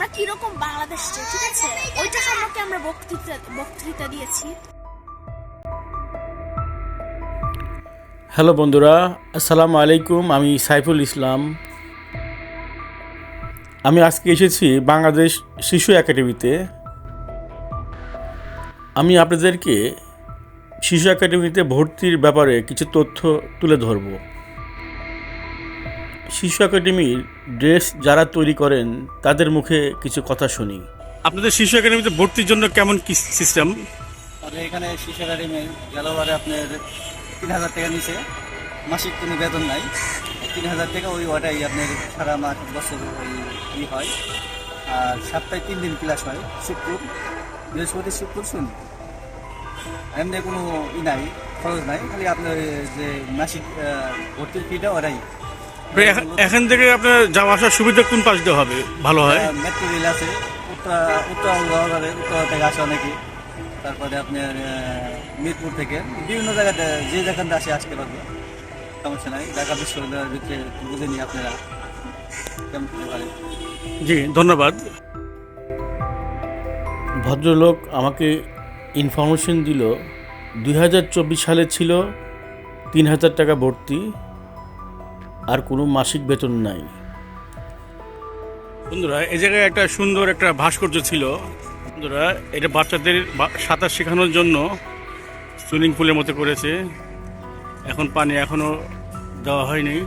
আমরা কীরকম বাংলাদেশ ঠিক আছে? ওইটা সম্পর্কে আমরা বক্তৃতা বক্তৃতা দিয়েছি। হ্যালো বন্ধুরা, আসসালামু আলাইকুম, আমি সাইফুল ইসলাম। আমি আজকে এসেছি বাংলাদেশ শিশু একাডেমিতে। আমি আপনাদেরকে শিশু একাডেমিতে ভর্তির ব্যাপারে কিছু তথ্য তুলে ধরব। শিশু একাডেমির ড্রেস যারা তৈরি করেন তাদের মুখে কিছু কথা শুনি। আপনাদের শিশু একাডেমিতে ভর্তির জন্য কেমন কি সিস্টেম আমাদের এখানে শিশু একাডেমি গেলবারে আপনার তিন হাজার টাকা নিচে মাসিক কোনো বেতন নাই। তিন হাজার টাকা ওই ওটাই আপনার সারা মাস বছর ওই ই হয়। আর সপ্তাহে তিন দিন ক্লাস হয় শুক্র। বৃহস্পতি শুক্র শনি। এমনি কোনো ই নাই খরচ নাই। খালি আপনার যে মাসিক ভর্তির ফিটা ওরাই এখান থেকে আপনার যাওয়া আসার সুবিধা কোন পাশ দিয়ে হবে? ভালো হয়? মেট্রো রেল আছে। উত্তরা উত্তরা যাওয়া যাবে উত্তরা থেকে আসে অনেকে তারপরে আপনার মিরপুর থেকে। বিভিন্ন জায়গাতে যে যেখানটা আসে আসতে পারবে সমস্যা নাই। ঢাকা বিশ্ববিদ্যালয়ের ভিতরে বুঝে নিয়ে আপনারা কেমন জি ধন্যবাদ। ভদ্রলোক আমাকে ইনফরমেশন দিল দুই হাজার চব্বিশ সালে ছিল তিন হাজার টাকা ভর্তি। আর কোনো মাসিক বেতন নাই। বন্ধুরা এই জায়গায় একটা সুন্দর একটা ভাস্কর্য ছিল। বন্ধুরা এটা বাচ্চাদের বা- সাঁতার শেখানোর জন্য সুইমিং পুলের মতো করেছে। এখন পানি এখনও দেওয়া হয়নি।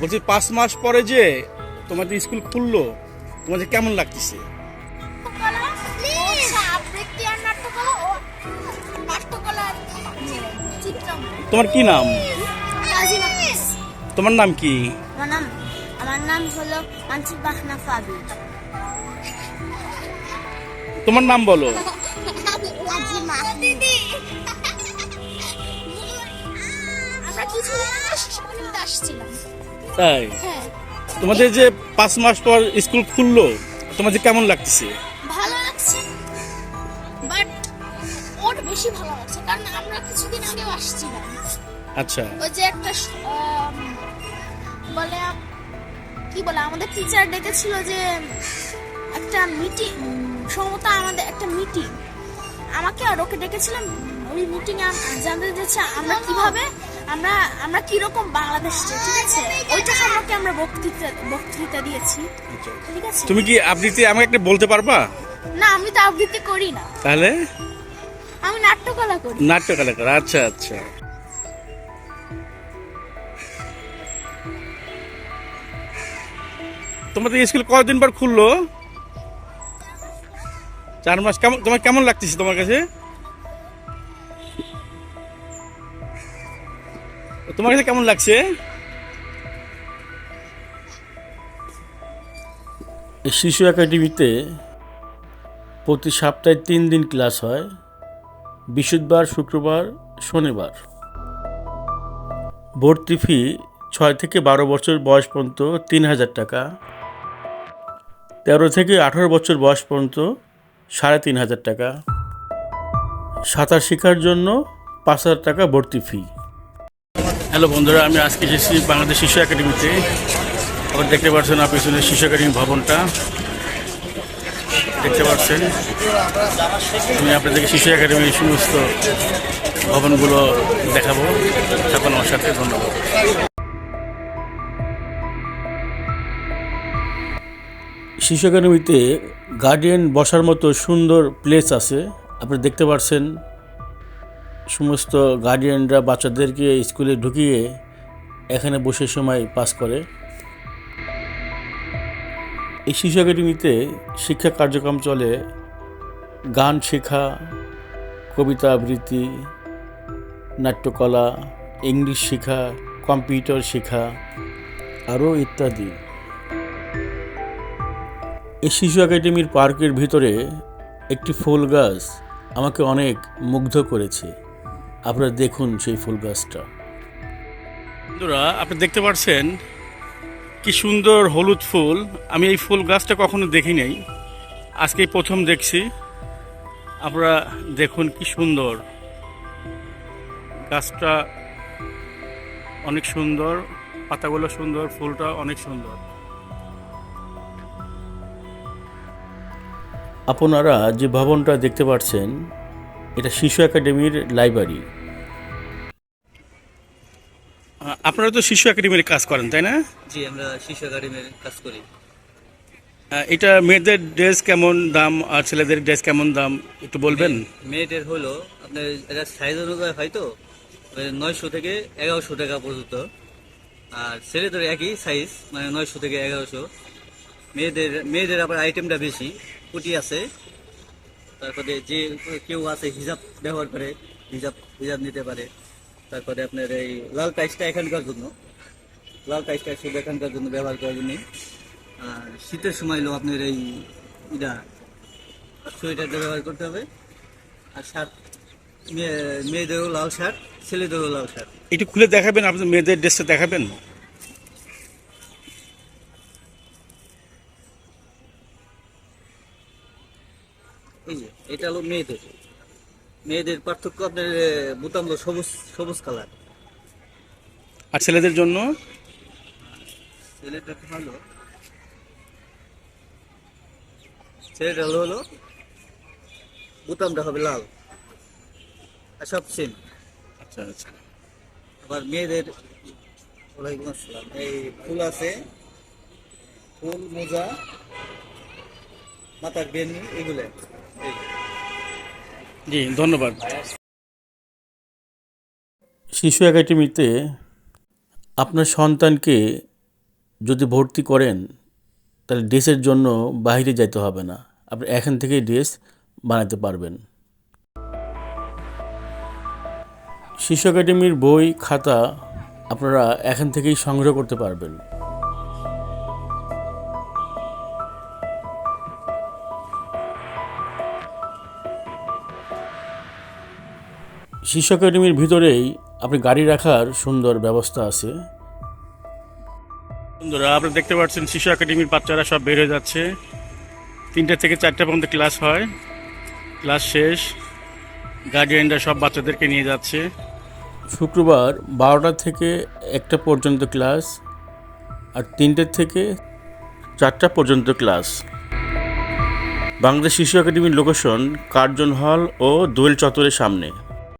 বলছি পাঁচ মাস পরে যে তোমাদের স্কুল খুললো তোমাদের কেমন লাগতেছে? তোমার কি নাম। তোমার নাম কি? আমার নাম আমার নাম হলো বাহনা ফাবি তোমার নাম বলো। তাই? হ্যাঁ। তোমাদের যে পাঁচ মাস পর স্কুল খুললো তোমাদের কেমন লাগতেছে? ভালো লাগছে বাট ওর বেশি ভালো লাগছে কারণ আমরা কিছুদিন আগেও আসছিলাম। আচ্ছা। ওই যে একটা বলে কি বলে আমাদের টিচার ডেকেছিল যে একটা মিটিং সম্ভবত আমাদের একটা মিটিং আমাকে আর ওকে ডেকেছিলাম ওই মিটিং জানতে দিচ্ছে আমরা কীভাবে আমরা আমরা কীরকম বাংলাদেশ ঠিক আছে? ওইটা সম্পর্কে আমরা বক্তৃতা বক্তৃতা দিয়েছি। ঠিক আছে? তুমি কি আবৃত্তি আমাকে একটা বলতে পারবা? না আমি তো আবৃত্তি করি না। তাহলে? আমি নাট্যকলা করি। নাট্যকলা কলাকার আচ্ছা আচ্ছা। তোমাদের স্কুল কতদিন পর খুললো? চার মাস কেমন তোমার কেমন লাগতেছে তোমার কাছে? তোমার কাছে কেমন লাগছে? শিশু একাডেমিতে প্রতি সপ্তাহে তিন দিন ক্লাস হয়, বৃহস্পতিবার, শুক্রবার, শনিবার। ভর্তি ফি ছয় থেকে বারো বছর বয়স পর্যন্ত তিন হাজার টাকা। তেরো থেকে আঠারো বছর বয়স পর্যন্ত সাড়ে তিন হাজার টাকা। সাঁতার শেখার জন্য পাঁচ হাজার টাকা ভর্তি ফি হ্যালো বন্ধুরা, আমি আজকে এসেছি বাংলাদেশ শিশু একাডেমিতে। আবার দেখতে পাচ্ছেন আপনার পিছনে শিশু একাডেমি ভবনটা। দেখতে পাচ্ছেন। আমি আপনাদেরকে শিশু একাডেমির সমস্ত ভবনগুলো দেখাবো। থাকুন আমার সাথে ধন্যবাদ। শিশু একাডেমিতে গার্ডিয়ান বসার মতো সুন্দর প্লেস আছে। আপনি দেখতে পাচ্ছেন সমস্ত গার্ডিয়ানরা বাচ্চাদেরকে স্কুলে ঢুকিয়ে এখানে বসে সময় পাস করে। এই শিশু একাডেমিতে শিক্ষা কার্যক্রম চলে। গান শেখা, কবিতা আবৃত্তি, নাট্যকলা, ইংলিশ শেখা, কম্পিউটার শেখা, আরও ইত্যাদি। এই শিশু একাডেমির পার্কের ভিতরে একটি ফুল গাছ আমাকে অনেক মুগ্ধ করেছে। আপনারা দেখুন সেই ফুল গাছটা। বন্ধুরা, আপনি দেখতে পাচ্ছেন কি সুন্দর হলুদ ফুল। আমি এই ফুল গাছটা কখনো দেখি নাই। আজকেই প্রথম দেখছি। আপনারা দেখুন কি সুন্দর। গাছটা অনেক সুন্দর, পাতাগুলো সুন্দর, ফুলটা অনেক সুন্দর। আপনারা যে ভবনটা দেখতে পাচ্ছেন এটা শিশু একাডেমির লাইব্রেরি। আপনারা তো শিশু একাডেমির কাজ করেন তাই না? জি আমরা শিশু একাডেমির কাজ করি। এটা মেয়েদের ড্রেস কেমন দাম আর ছেলেদের ড্রেস কেমন দাম একটু বলবেন? মেয়েদের হলো আপনার এটা সাইজ অনুযায়ী হয় তো নয়শো থেকে এগারোশো টাকা পর্যন্ত। আর ছেলেদের একই সাইজ মানে নয়শো থেকে এগারোশো। মেয়েদের মেয়েদের আবার আইটেমটা বেশি। কুটি আছে। তারপরে যে কেউ আছে, হিজাব ব্যবহার করে, হিজাব হিজাব নিতে পারে। তারপরে আপনার এই লাল টাইসটা এখানকার জন্য। লাল টাইসটা শুধু এখানকার জন্য ব্যবহার করার জন্য আর শীতের সময় হলো আপনার এই ইটা, সোয়েটারটা ব্যবহার করতে হবে। আর শার্ট, মেয়ে- মেয়েদেরও লাল শার্ট, ছেলেদেরও লাল শার্ট। একটু খুলে দেখাবেন, আপনার মেয়েদের ড্রেসটা দেখাবেন? এই যে এটা হলো মেয়েদের। মেয়েদের পার্থক্য আপনার বোতাম হলো সবুজ সবুজ কালার। আর ছেলেদের জন্য? ছেলেটা ভালো ছেলেটা হলো হলো বোতামটা হবে লাল। আর সব সেম। আচ্ছা আচ্ছা। আবার মেয়েদের ওয়ালাইকুম আসসালাম এই ফুল আছে। ফুল মোজা মাথার বেনি এগুলো। জি, ধন্যবাদ। শিশু একাডেমিতে আপনার সন্তানকে যদি ভর্তি করেন, তাহলে ড্রেসের জন্য বাইরে যেতে হবে না। আপনি এখান থেকেই ড্রেস বানাতে পারবেন। শিশু একাডেমির বই, খাতা আপনারা এখান থেকেই সংগ্রহ করতে পারবেন। শিশু একাডেমির ভিতরেই আপনি গাড়ি রাখার সুন্দর ব্যবস্থা আছে। বন্ধুরা আপনারা দেখতে পাচ্ছেন শিশু একাডেমির বাচ্চারা সব বের হয়ে যাচ্ছে। তিনটা থেকে চারটা পর্যন্ত ক্লাস হয়। ক্লাস শেষ। গার্ডিয়ানরা সব বাচ্চাদেরকে নিয়ে যাচ্ছে। শুক্রবার বারোটা থেকে একটা পর্যন্ত ক্লাস আর তিনটের থেকে চারটা পর্যন্ত ক্লাস। বাংলাদেশ শিশু একাডেমির লোকেশন কার্জন হল ও দোয়েল চত্বরের সামনে।